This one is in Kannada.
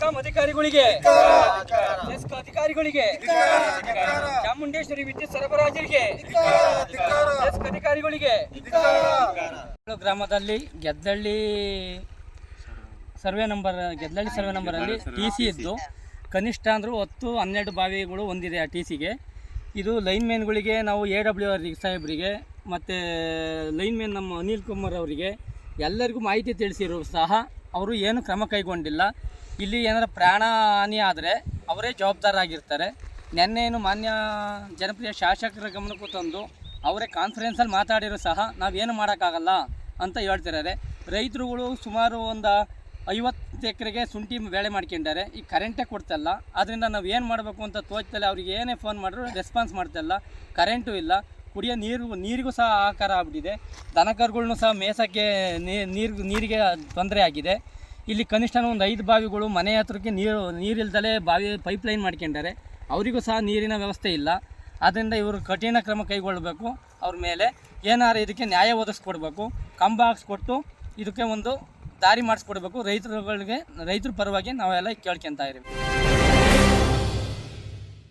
ಬೆಸ್ಕಾಂ ಅಧಿಕಾರಿಗಳಿಗೆ. ಬೆಸ್ಕಾಂ ಅಧಿಕಾರಿಗಳಿಗೆ. ಚಾಮುಂಡೇಶ್ವರಿ ವಿದ್ಯುತ್ ಸರಬರಾಜರಿಗೆ. ಮೆಸ್ಕ್ ಅಧಿಕಾರಿಗಳಿಗೆ. ಗ್ರಾಮದಲ್ಲಿ Geddalli survey number Geddalli survey ನಂಬರಲ್ಲಿ T C ಇದ್ದು ಕನಿಷ್ಠ ಅಂದರೂ ಹತ್ತು ಹನ್ನೆರಡು ಬಾವಿಗಳು ಹೊಂದಿದೆ ಆ ಟಿ ಸಿಗೆ ಇದು ಲೈನ್ ಮ್ಯಾನ್ಗಳಿಗೆ ನಾವು ಎ ಡಬ್ಲ್ಯೂ ಆರ್ ಸಾಹೇಬರಿಗೆ ಮತ್ತು ಲೈನ್ ಮ್ಯಾನ್ ನಮ್ಮ ಅನಿಲ್ ಕುಮಾರ್ ಅವರಿಗೆ ಎಲ್ಲರಿಗೂ ಮಾಹಿತಿ ತಿಳಿಸಿರೋ ಸಹ ಅವರು ಏನು ಕ್ರಮ ಕೈಗೊಂಡಿಲ್ಲ. ಇಲ್ಲಿ ಏನಾರ ಪ್ರಾಣ ಹಾನಿ ಆದರೆ ಅವರೇ ಜವಾಬ್ದಾರಾಗಿರ್ತಾರೆ. ಏನು ಮಾನ್ಯ ಜನಪ್ರಿಯ ಶಾಸಕರ ಗಮನಕ್ಕೂ ತಂದು ಅವರೇ ಕಾನ್ಫರೆನ್ಸಲ್ಲಿ ಮಾತಾಡಿರೋ ಸಹ ನಾವೇನು ಮಾಡೋಕ್ಕಾಗಲ್ಲ ಅಂತ ಹೇಳ್ತಿದ್ದಾರೆ. ರೈತರುಗಳು ಸುಮಾರು ಒಂದು ಐವತ್ತು ಎಕರೆಗೆ ಶುಂಠಿ ಬೆಳೆ ಮಾಡ್ಕೊಂಡಿದ್ದಾರೆ ಈ ಕರೆಂಟೇ ಕೊಡ್ತಲ್ಲ. ಅದರಿಂದ ನಾವು ಏನು ಮಾಡಬೇಕು ಅಂತ ತೋಚ್ತಲ್ಲ ಅವ್ರಿಗೆ ಏನೇ ಫೋನ್ ಮಾಡಿದ್ರು ರೆಸ್ಪಾನ್ಸ್ ಮಾಡ್ತಲ್ಲ. ಕರೆಂಟು ಇಲ್ಲ. ಕುಡಿಯೋ ನೀರು, ನೀರಿಗೂ ಸಹ ಆಕಾರ ಆಗ್ಬಿಟ್ಟಿದೆ. ದನಕರುಗಳ್ನು ಸಹ ಮೇಸಕ್ಕೆ ನೀರು, ನೀರಿಗೆ ತೊಂದರೆ ಆಗಿದೆ. ಇಲ್ಲಿ ಕನಿಷ್ಠ ಒಂದು ಐದು ಬಾವಿಗಳು, ಮನೆ ಹತ್ರಕ್ಕೆ ನೀರು, ನೀರಿಲ್ದಲೇ ಬಾವಿ ಪೈಪ್ಲೈನ್ ಮಾಡ್ಕೊಂಡಾರೆ. ಅವರಿಗೂ ಸಹ ನೀರಿನ ವ್ಯವಸ್ಥೆ ಇಲ್ಲ. ಆದ್ದರಿಂದ ಇವರು ಕಠಿಣ ಕ್ರಮ ಕೈಗೊಳ್ಳಬೇಕು. ಅವ್ರ ಮೇಲೆ ಏನಾರು ಇದಕ್ಕೆ ನ್ಯಾಯ ಒದಗಿಸ್ಕೊಡ್ಬೇಕು. ಕಂಬ ಹಾಕ್ಸ್ಕೊಟ್ಟು ಇದಕ್ಕೆ ಒಂದು ದಾರಿ ಮಾಡಿಸ್ಕೊಡ್ಬೇಕು. ರೈತರುಗಳಿಗೆ, ರೈತರ ಪರವಾಗಿ ನಾವೆಲ್ಲ ಕೇಳ್ಕೊತಾ ಇದ್ದೀವಿ.